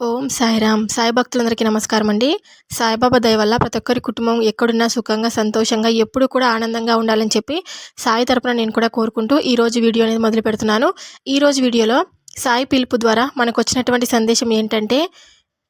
ఓం సాయిరామ్. సాయి భక్తులందరికీ నమస్కారం అండి సాయిబాబా దయ వల్ల ప్రతి ఒక్కరి కుటుంబం ఎక్కడున్నా సుఖంగా సంతోషంగా ఎప్పుడు కూడా ఆనందంగా ఉండాలని చెప్పి సాయి తరపున నేను కూడా కోరుకుంటూ ఈరోజు వీడియో అనేది మొదలు పెడుతున్నాను. ఈరోజు వీడియోలో సాయి పిలుపు ద్వారా మనకు వచ్చినటువంటి సందేశం ఏంటంటే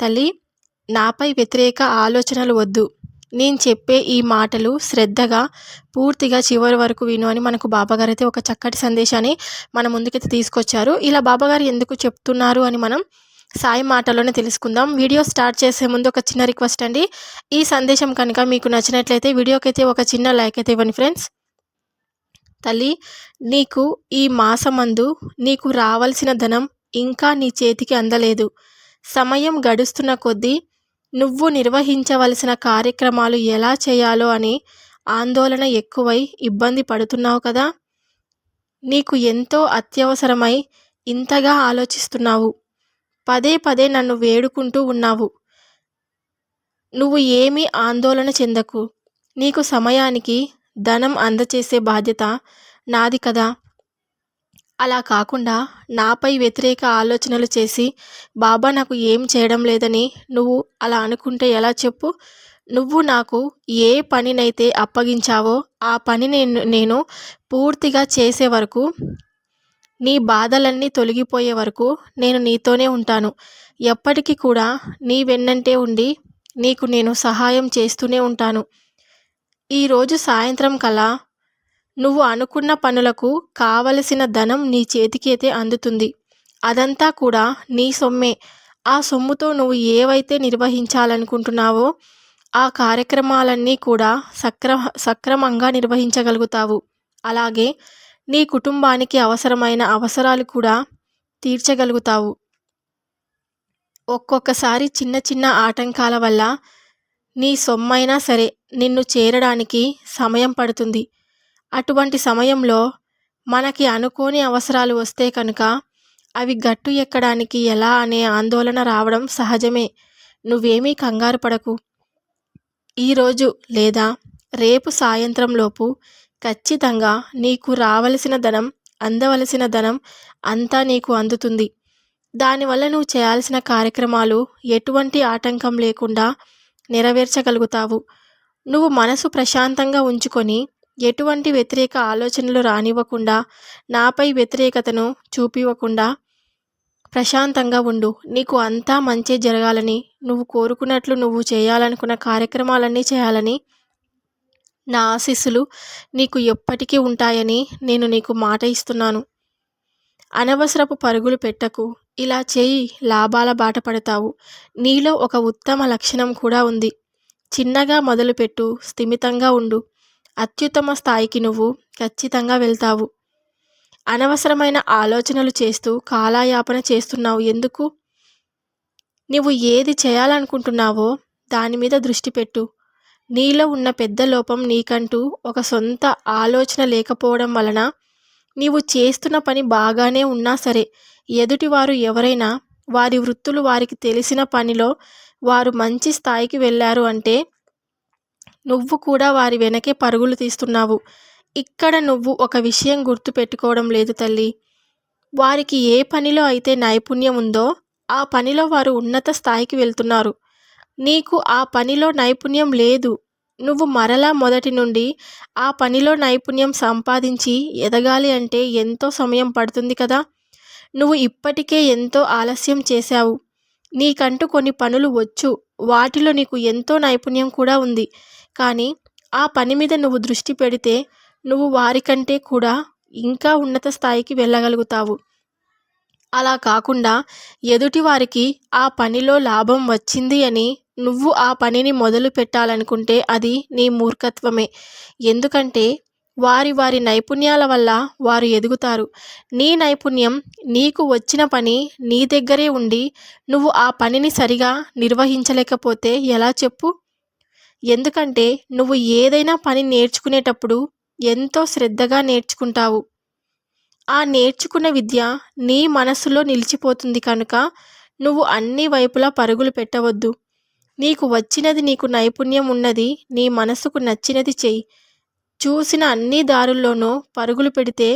తల్లి నాపై వ్యతిరేక ఆలోచనలు వద్దు. నేను చెప్పే ఈ మాటలు శ్రద్ధగా పూర్తిగా చివరి వరకు విను అని మనకు బాబాగారు అయితే ఒక చక్కటి సందేశాన్ని మన ముందుకైతే తీసుకొచ్చారు. ఇలా బాబాగారు ఎందుకు చెప్తున్నారు అని మనం సాయి మాటలోనే తెలుసుకుందాం. వీడియో స్టార్ట్ చేసే ముందు ఒక చిన్న రిక్వెస్ట్ అండి. ఈ సందేశం కనుక మీకు నచ్చినట్లయితే వీడియోకైతే ఒక చిన్న లైక్ అయితే ఇవ్వండి ఫ్రెండ్స్. తల్లి నీకు ఈ మాసమందు నీకు రావాల్సిన ధనం ఇంకా నీ చేతికి అందలేదు. సమయం గడుస్తున్న కొద్దీ నువ్వు నిర్వహించవలసిన కార్యక్రమాలు ఎలా చేయాలో అని ఆందోళన ఎక్కువై ఇబ్బంది పడుతున్నావు కదా. నీకు ఎంతో అత్యవసరమై ఇంతగా ఆలోచిస్తున్నావు. పదే పదే నన్ను వేడుకుంటూ ఉన్నావు. నువ్వు ఏమీ ఆందోళన చెందకు. నీకు సమయానికి ధనం అందచేసే బాధ్యత నాది కదా. అలా కాకుండా నాపై వ్యతిరేక ఆలోచనలు చేసి బాబా నాకు ఏం చేయడం లేదని నువ్వు అలా అనుకుంటే ఎలా చెప్పు? నువ్వు నాకు ఏ పనినైతే అప్పగించావో ఆ పని నేను నేను పూర్తిగా చేసే వరకు నీ బాధలన్నీ తొలగిపోయే వరకు నేను నీతోనే ఉంటాను. ఎప్పటికీ కూడా నీ వెన్నంటే ఉండి నీకు నేను సహాయం చేస్తూనే ఉంటాను. ఈరోజు సాయంత్రం కలా నువ్వు అనుకున్న పనులకు కావలసిన ధనం నీ చేతికైతే అందుతుంది. అదంతా కూడా నీ సొమ్మే. ఆ సొమ్ముతో నువ్వు ఏవైతే నిర్వహించాలనుకుంటున్నావో ఆ కార్యక్రమాలన్నీ కూడా సక్ర సక్రమంగా నిర్వహించగలుగుతావు. అలాగే నీ కుటుంబానికి అవసరమైన అవసరాలు కూడా తీర్చగలుగుతావు. ఒక్కొక్కసారి చిన్న చిన్న ఆటంకాల వల్ల నీ సొమ్మైనా సరే నిన్ను చేరడానికి సమయం పడుతుంది. అటువంటి సమయంలో మనకి అనుకోని అవసరాలు వస్తే కనుక అవి గట్టు ఎక్కడానికి ఎలా అనే ఆందోళన రావడం సహజమే. నువ్వేమీ కంగారు పడకు. ఈరోజు లేదా రేపు సాయంత్రంలోపు ఖచ్చితంగా నీకు రావలసిన ధనం అందవలసిన ధనం అంతా నీకు అందుతుంది. దానివల్ల నువ్వు చేయాల్సిన కార్యక్రమాలు ఎటువంటి ఆటంకం లేకుండా నెరవేర్చగలుగుతావు. నువ్వు మనసు ప్రశాంతంగా ఉంచుకొని ఎటువంటి వ్యతిరేక ఆలోచనలు రానివ్వకుండా నాపై వ్యతిరేకతను చూపివ్వకుండా ప్రశాంతంగా ఉండు. నీకు అంతా మంచి జరగాలని నువ్వు కోరుకున్నట్లు నువ్వు చేయాలనుకున్న కార్యక్రమాలన్నీ చేయాలని నా ఆశీస్సులు నీకు ఎప్పటికీ ఉంటాయని నేను నీకు మాట ఇస్తున్నాను. అనవసరపు పరుగులు పెట్టకు. ఇలా చేయి లాభాల బాట పడతావు. నీలో ఒక ఉత్తమ లక్షణం కూడా ఉంది. చిన్నగా మొదలుపెట్టు స్థిమితంగా ఉండు. అత్యుత్తమ స్థాయికి నువ్వు ఖచ్చితంగా వెళ్తావు. అనవసరమైన ఆలోచనలు చేస్తూ కాలాయాపన చేస్తున్నావు. ఎందుకు? నువ్వు ఏది చేయాలనుకుంటున్నావో దాని మీద దృష్టి పెట్టు. నీలో ఉన్న పెద్ద లోపం నీకంటూ ఒక సొంత ఆలోచన లేకపోవడం వలన నీవు చేస్తున్న పని బాగానే ఉన్నా సరే ఎదుటివారు ఎవరైనా వారి వృత్తులు వారికి తెలిసిన పనిలో వారు మంచి స్థాయికి వెళ్ళారు అంటే నువ్వు కూడా వారి వెనకే పరుగులు తీస్తున్నావు. ఇక్కడ నువ్వు ఒక విషయం గుర్తు పెట్టుకోవడం లేదు తల్లి. వారికి ఏ పనిలో అయితే నైపుణ్యం ఉందో ఆ పనిలో వారు ఉన్నత స్థాయికి వెళ్తున్నారు. నీకు ఆ పనిలో నైపుణ్యం లేదు. నువ్వు మరలా మొదటి నుండి ఆ పనిలో నైపుణ్యం సంపాదించి ఎదగాలి అంటే ఎంతో సమయం పడుతుంది కదా. నువ్వు ఇప్పటికే ఎంతో ఆలస్యం చేశావు. నీకంటూ కొన్ని పనులు వచ్చు. వాటిలో నీకు ఎంతో నైపుణ్యం కూడా ఉంది. కానీ ఆ పని మీద నువ్వు దృష్టి పెడితే నువ్వు వారికంటే కూడా ఇంకా ఉన్నత స్థాయికి వెళ్ళగలుగుతావు. అలా కాకుండా ఎదుటి వారికి ఆ పనిలో లాభం వచ్చింది అని నువ్వు ఆ పనిని మొదలు పెట్టాలనుకుంటే అది నీ మూర్ఖత్వమే. ఎందుకంటే వారి వారి నైపుణ్యాల వల్ల వారు ఎదుగుతారు. నీ నైపుణ్యం నీకు వచ్చిన పని నీ దగ్గరే ఉండి నువ్వు ఆ పనిని సరిగా నిర్వహించలేకపోతే ఎలా చెప్పు? ఎందుకంటే నువ్వు ఏదైనా పని నేర్చుకునేటప్పుడు ఎంతో శ్రద్ధగా నేర్చుకుంటావు. ఆ నేర్చుకున్న విద్య నీ మనసులో నిలిచిపోతుంది కనుక నువ్వు అన్ని వైపులా పరుగులు పెట్టవద్దు. నీకు వచ్చినది నీకు నైపుణ్యం ఉన్నది నీ మనసుకు నచ్చినది చెయ్యి. చూసిన అన్ని దారుల్లోనూ పరుగులు పెడితే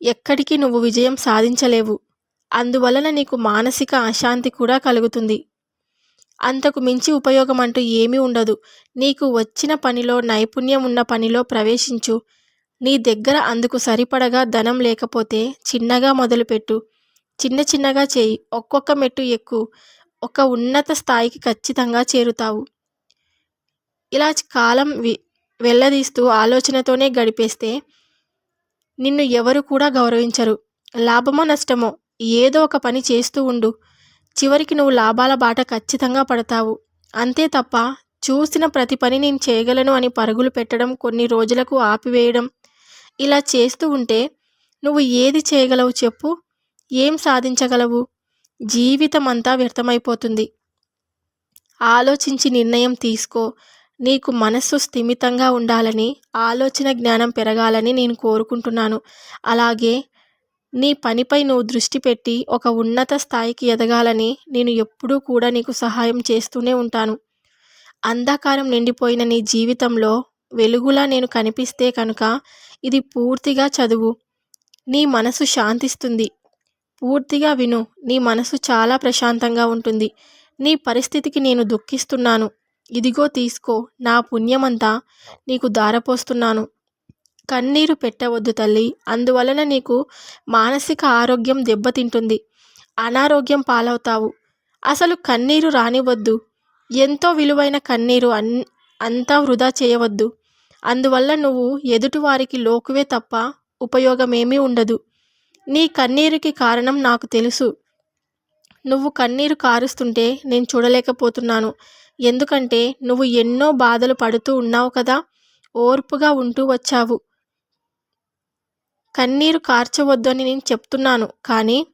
ఎక్కడికి నువ్వు విజయం సాధించలేవు. అందువలన నీకు మానసిక అశాంతి కూడా కలుగుతుంది. అంతకు మించి ఉపయోగం అంటూ ఏమీ ఉండదు. నీకు వచ్చిన పనిలో నైపుణ్యం ఉన్న పనిలో ప్రవేశించు. నీ దగ్గర అందుకు సరిపడగా ధనం లేకపోతే చిన్నగా మొదలుపెట్టు. చిన్న చిన్నగా చేయి ఒక్కొక్క మెట్టు ఎక్కు. ఒక ఉన్నత స్థాయికి ఖచ్చితంగా చేరుతావు. ఇలా కాలం వి వెళ్ళదీస్తూ ఆలోచనతోనే గడిపేస్తే నిన్ను ఎవరు కూడా గౌరవించరు. లాభమో నష్టమో ఏదో ఒక పని చేస్తూ ఉండు. చివరికి నువ్వు లాభాల బాట ఖచ్చితంగా పడతావు. అంతే తప్ప చూసిన ప్రతి పని నేను చేయగలను అని పరుగులు పెట్టడం కొన్ని రోజులకు ఆపివేయడం ఇలా చేస్తూ ఉంటే నువ్వు ఏది చేయగలవు చెప్పు. ఏం సాధించగలవు? జీవితం అంతా వ్యర్థమైపోతుంది. ఆలోచించి నిర్ణయం తీసుకో. నీకు మనస్సు స్థిమితంగా ఉండాలని ఆలోచన జ్ఞానం పెరగాలని నేను కోరుకుంటున్నాను. అలాగే నీ పనిపై నువ్వు దృష్టి పెట్టి ఒక ఉన్నత స్థాయికి ఎదగాలని నేను ఎప్పుడూ కూడా నీకు సహాయం చేస్తూనే ఉంటాను. అంధకారం నిండిపోయిన నీ జీవితంలో వెలుగులా నేను కనిపిస్తే కనుక ఇది పూర్తిగా చదువు. నీ మనసు శాంతిస్తుంది. పూర్తిగా విను. నీ మనసు చాలా ప్రశాంతంగా ఉంటుంది. నీ పరిస్థితికి నేను దుఃఖిస్తున్నాను. ఇదిగో తీసుకో. నా పుణ్యమంతా నీకు దారపోస్తున్నాను కన్నీరు పెట్టవద్దు తల్లి. అందువలన నీకు మానసిక ఆరోగ్యం దెబ్బతింటుంది. అనారోగ్యం పాలవుతావు. అసలు కన్నీరు రానివద్దు ఎంతో విలువైన కన్నీరు అన్ అంతా వృధా చేయవద్దు. అందువల్ల నువ్వు ఎదుటివారికి లోకువే తప్ప ఉపయోగమేమీ ఉండదు. నీ కన్నీరుకి కారణం నాకు తెలుసు. నువ్వు కన్నీరు కారుస్తుంటే నేను చూడలేకపోతున్నాను. ఎందుకంటే నువ్వు ఎన్నో బాధలు పడుతూ ఉన్నావు కదా. ఓర్పుగా ఉంటూ వచ్చావు. కన్నీరు కార్చవద్దు అని నేను చెప్తున్నాను. కానీ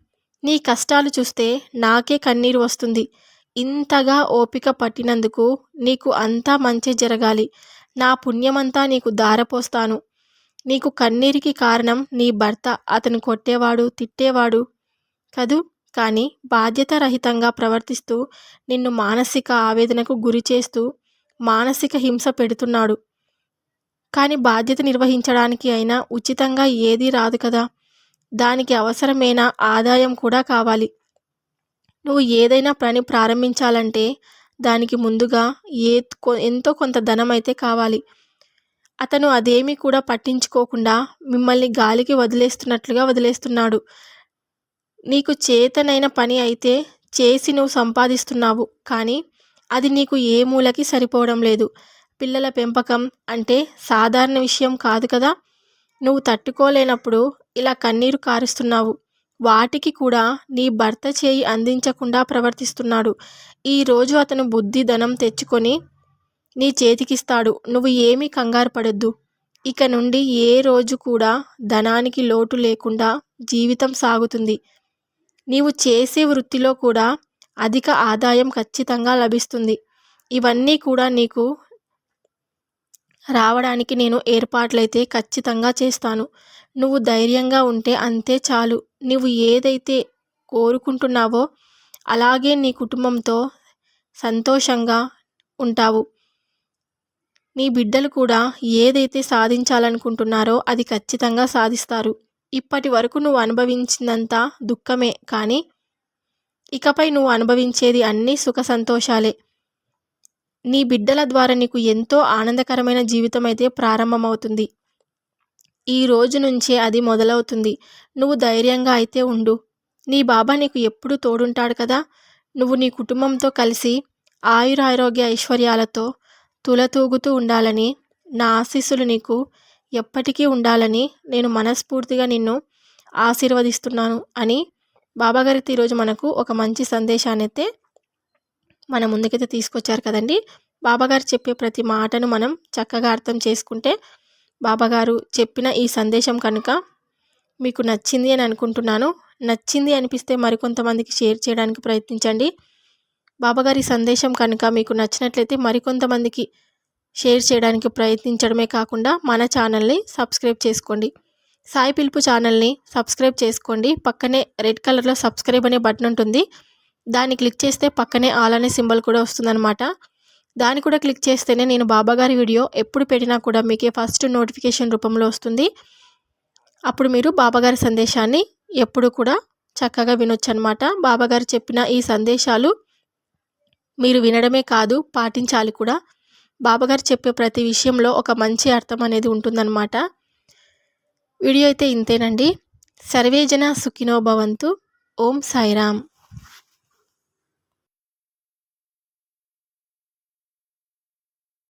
నీ కష్టాలు చూస్తే నాకే కన్నీరు వస్తుంది. ఇంతగా ఓపిక పట్టినందుకు నీకు అంతా మంచి జరగాలి. నా పుణ్యమంతా నీకు దారపోస్తాను నీకు కన్నీరికి కారణం నీ భర్త. అతను కొట్టేవాడు తిట్టేవాడు కదూ? కానీ బాధ్యత రహితంగా ప్రవర్తిస్తూ నిన్ను మానసిక ఆవేదనకు గురి చేస్తూ మానసిక హింస పెడుతున్నాడు. కానీ బాధ్యత నిర్వహించడానికి అయినా ఉచితంగా ఏదీ రాదు కదా. దానికి అవసరమైన ఆదాయం కూడా కావాలి. నువ్వు ఏదైనా పని ప్రారంభించాలంటే దానికి ముందుగా ఏ ఎంతో కొంత ధనం అయితే కావాలి. అతను అదేమీ కూడా పట్టించుకోకుండా మిమ్మల్ని గాలికి వదిలేస్తున్నట్లుగా వదిలేస్తున్నాడు. నీకు చేతనైన పని అయితే చేసి నువ్వు సంపాదిస్తున్నావు కానీ అది నీకు ఏ మూలకి సరిపోవడం లేదు. పిల్లల పెంపకం అంటే సాధారణ విషయం కాదు కదా. నువ్వు తట్టుకోలేనప్పుడు ఇలా కన్నీరు కారుస్తున్నావు. వాటికి కూడా నీ భర్త చేయి అందించకుండా ప్రవర్తిస్తున్నాడు. ఈరోజు అతను బుద్ధి ధనం తెచ్చుకొని నీ చేతికిస్తాడు. నువ్వు ఏమీ కంగారు పడద్దు. ఇక నుండి ఏ రోజు కూడా ధనానికి లోటు లేకుండా జీవితం సాగుతుంది. నీవు చేసే వృత్తిలో కూడా అధిక ఆదాయం ఖచ్చితంగా లభిస్తుంది. ఇవన్నీ కూడా నీకు రావడానికి నేను ఏర్పాట్లయితే ఖచ్చితంగా చేస్తాను. నువ్వు ధైర్యంగా ఉంటే అంతే చాలు. నువ్వు ఏదైతే కోరుకుంటున్నావో అలాగే నీ కుటుంబంతో సంతోషంగా ఉంటావు. నీ బిడ్డలు కూడా ఏదైతే సాధించాలనుకుంటున్నారో అది ఖచ్చితంగా సాధిస్తారు. ఇప్పటి వరకు నువ్వు అనుభవించిందంతా దుఃఖమే కానీ ఇకపై నువ్వు అనుభవించేది అన్నీ సుఖ సంతోషాలే. నీ బిడ్డల ద్వారా నీకు ఎంతో ఆనందకరమైన జీవితం అయితే ప్రారంభమవుతుంది. ఈ రోజు నుంచే అది మొదలవుతుంది. నువ్వు ధైర్యంగా అయితే ఉండు. నీ బాబా నీకు ఎప్పుడు తోడుంటాడు కదా. నువ్వు నీ కుటుంబంతో కలిసి ఆయురారోగ్య ఐశ్వర్యాలతో తులతూగుతూ ఉండాలని నా ఆశీస్సులు నీకు ఎప్పటికీ ఉండాలని నేను మనస్ఫూర్తిగా నిన్ను ఆశీర్వదిస్తున్నాను అని బాబాగారికి ఈరోజు మనకు ఒక మంచి సందేశాన్ని అయితే మన ముందుకైతే తీసుకొచ్చారు కదండి. బాబాగారు చెప్పే ప్రతి మాటను మనం చక్కగా అర్థం చేసుకుంటే బాబాగారు చెప్పిన ఈ సందేశం కనుక మీకు నచ్చింది అని అనుకుంటున్నాను. నచ్చింది అనిపిస్తే మరికొంతమందికి షేర్ చేయడానికి ప్రయత్నించండి. బాబాగారి సందేశం కనుక మీకు నచ్చినట్లయితే మరికొంతమందికి షేర్ చేయడానికి ప్రయత్నించడమే కాకుండా మన ఛానల్ని సబ్స్క్రైబ్ చేసుకోండి. సాయి పిలుపు ఛానల్ని సబ్స్క్రైబ్ చేసుకోండి. పక్కనే రెడ్ కలర్లో సబ్స్క్రైబ్ అనే బటన్ ఉంటుంది. దాన్ని క్లిక్ చేస్తే పక్కనే ఆల్ అనే సింబల్ కూడా వస్తుందన్నమాట. దాన్ని కూడా క్లిక్ చేస్తేనే నేను బాబాగారి వీడియో ఎప్పుడు పెట్టినా కూడా మీకే ఫస్ట్ నోటిఫికేషన్ రూపంలో వస్తుంది. అప్పుడు మీరు బాబాగారి సందేశాన్ని ఎప్పుడు కూడా చక్కగా వినొచ్చు అనమాట బాబాగారు చెప్పిన ఈ సందేశాలు మీరు వినడమే కాదు పాటించాలి కూడా. బాబాగారు చెప్పే ప్రతి విషయంలో ఒక మంచి అర్థం అనేది ఉంటుందన్నమాట. వీడియో అయితే ఇంతేనండి. సర్వేజన సుఖినో భవంతు. ఓం సాయిరామ్.